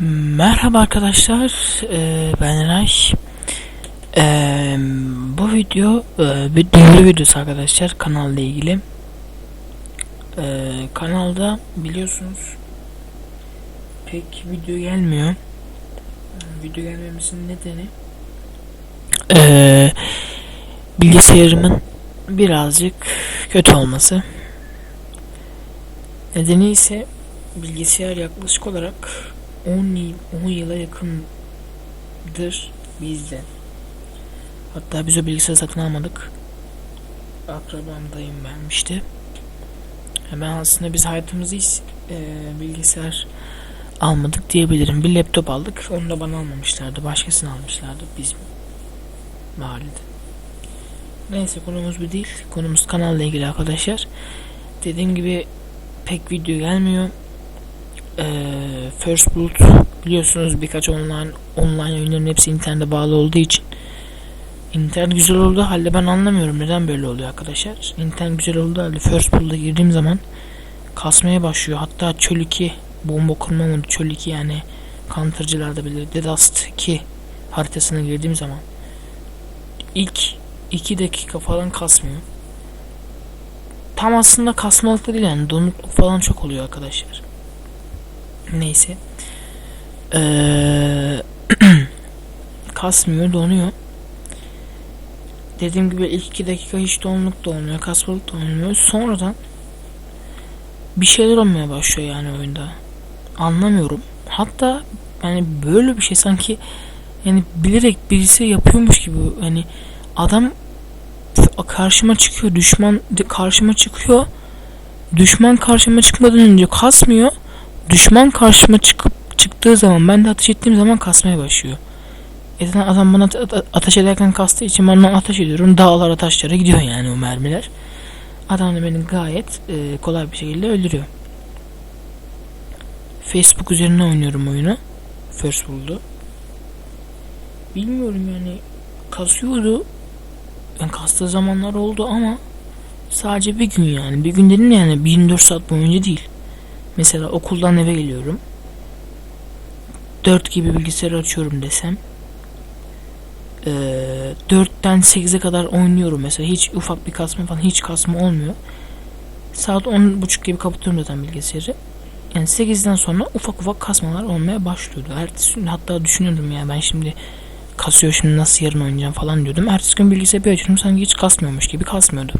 Merhaba arkadaşlar, ee, ben Eray. Ee, bu video e, bir duyuru videosu arkadaşlar kanalla ilgili. Ee, kanalda biliyorsunuz pek video gelmiyor. Video gelmemesinin nedeni ee, bilgisayarımın birazcık kötü olması. Nedeni ise bilgisayar yaklaşık olarak 10 yıl 10 yıla yakındır bizde. Hatta biz o bilgisayarı satın almadık. Akrabam dayım vermişti. Ben aslında biz hayatımızı hiç e, bilgisayar almadık diyebilirim. Bir laptop aldık. Onu da bana almamışlardı. Başkasını almışlardı. Biz mahallede. Neyse konumuz bu değil. Konumuz kanalla ilgili arkadaşlar. Dediğim gibi pek video gelmiyor. Ee, First Blood biliyorsunuz birkaç online online oyunların hepsi internete bağlı olduğu için internet güzel olduğu halde ben anlamıyorum neden böyle oluyor arkadaşlar. İnternet güzel olduğu halde First Blood'a girdiğim zaman kasmaya başlıyor. Hatta Çöl 2 bomba kurma modu Çöl 2 yani Counter'cılarda bilir. The Dust 2 haritasına girdiğim zaman ilk 2 dakika falan kasmıyor. Tam aslında kasmalık da değil yani donukluk falan çok oluyor arkadaşlar. Neyse. Ee, kasmıyor, donuyor. Dediğim gibi ilk iki dakika hiç donluk da olmuyor, kasmalık da olmuyor. Sonradan bir şeyler olmaya başlıyor yani oyunda. Anlamıyorum. Hatta yani böyle bir şey sanki yani bilerek birisi yapıyormuş gibi hani adam karşıma çıkıyor düşman karşıma çıkıyor düşman karşıma çıkmadan önce kasmıyor düşman karşıma çıkıp çıktığı zaman ben de ateş ettiğim zaman kasmaya başlıyor. E adam bana ateş ederken kastığı için ben ateş ediyorum. Dağlara taşlara gidiyor yani o mermiler. Adam da beni gayet e, kolay bir şekilde öldürüyor. Facebook üzerinden oynuyorum oyunu. First World'u. Bilmiyorum yani kasıyordu. Yani kastığı zamanlar oldu ama sadece bir gün yani. Bir gün dedim yani 24 saat boyunca değil. Mesela okuldan eve geliyorum. 4 gibi bilgisayarı açıyorum desem. Ee, 4'ten 8'e kadar oynuyorum mesela. Hiç ufak bir kasma falan hiç kasma olmuyor. Saat 10.30 gibi kapatıyorum zaten bilgisayarı. Yani 8'den sonra ufak ufak kasmalar olmaya başlıyordu. Ertesi gün hatta düşünüyordum ya ben şimdi kasıyor şimdi nasıl yarın oynayacağım falan diyordum. Ertesi gün bilgisayarı bir açıyorum sanki hiç kasmıyormuş gibi kasmıyordu.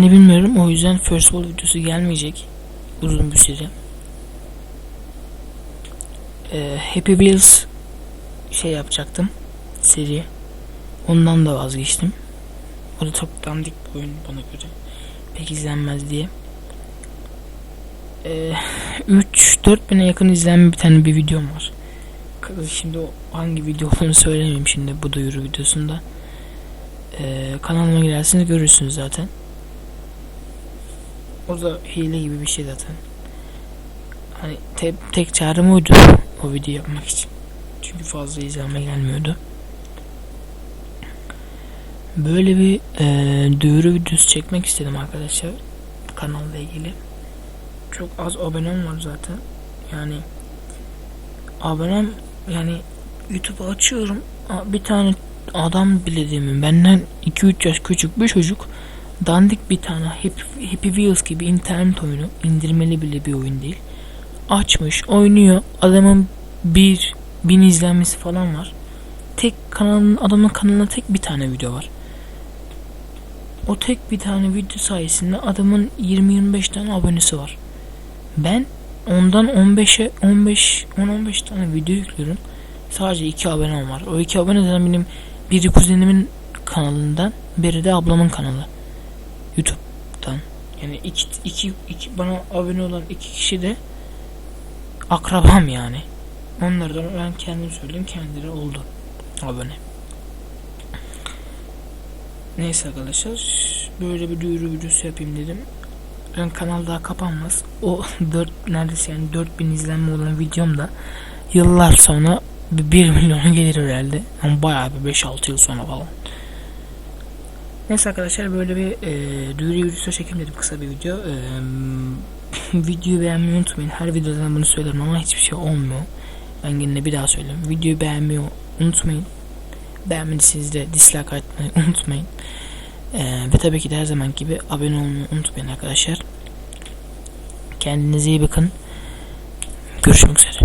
Nedenini bilmiyorum. O yüzden First World videosu gelmeyecek. Uzun bir süre. Ee, Happy Wheels şey yapacaktım. Seri. Ondan da vazgeçtim. O da çok dandik bir oyun bana göre. Pek izlenmez diye. Ee, 3-4 bine yakın izlenme bir tane bir videom var. Şimdi hangi video olduğunu söylemeyeyim şimdi bu duyuru videosunda. Ee, kanalıma girerseniz görürsünüz zaten. O da hile gibi bir şey zaten. Hani te tek çarem oydu o video yapmak için. Çünkü fazla izlenme gelmiyordu. Böyle bir e, duyuru videosu çekmek istedim arkadaşlar. Kanalla ilgili. Çok az abonem var zaten. Yani abonem yani YouTube'u açıyorum. Bir tane adam bildiğimin benden 2-3 yaş küçük bir çocuk dandik bir tane Happy, Happy Wheels gibi internet oyunu indirmeli bile bir oyun değil. Açmış oynuyor adamın bir bin izlenmesi falan var. Tek kanalın adamın kanalında tek bir tane video var. O tek bir tane video sayesinde adamın 20-25 tane abonesi var. Ben ondan 15'e 15 10-15 tane video yüklüyorum. Sadece iki abonem var. O iki abone zaten benim biri kuzenimin kanalından, biri de ablamın kanalı. YouTube'dan. Yani iki, iki, iki bana abone olan iki kişi de akrabam yani. Onlardan ben kendim söyleyeyim kendileri oldu abone. Neyse arkadaşlar böyle bir duyuru videosu yapayım dedim. Ben kanal daha kapanmaz. O 4 neredeyse yani 4000 izlenme olan videom da yıllar sonra 1 milyona gelir herhalde. Ama bayağı bir 5-6 yıl sonra falan. Neyse arkadaşlar böyle bir e, duyuru videosu çekeyim dedim kısa bir video. E, videoyu beğenmeyi unutmayın. Her videoda bunu söylerim ama hiçbir şey olmuyor. Ben yine bir daha söyleyeyim. Videoyu beğenmeyi unutmayın. Beğenmediyseniz de dislike atmayı unutmayın. Ee, ve tabii ki de her zaman gibi abone olmayı unutmayın arkadaşlar. Kendinize iyi bakın. Görüşmek üzere.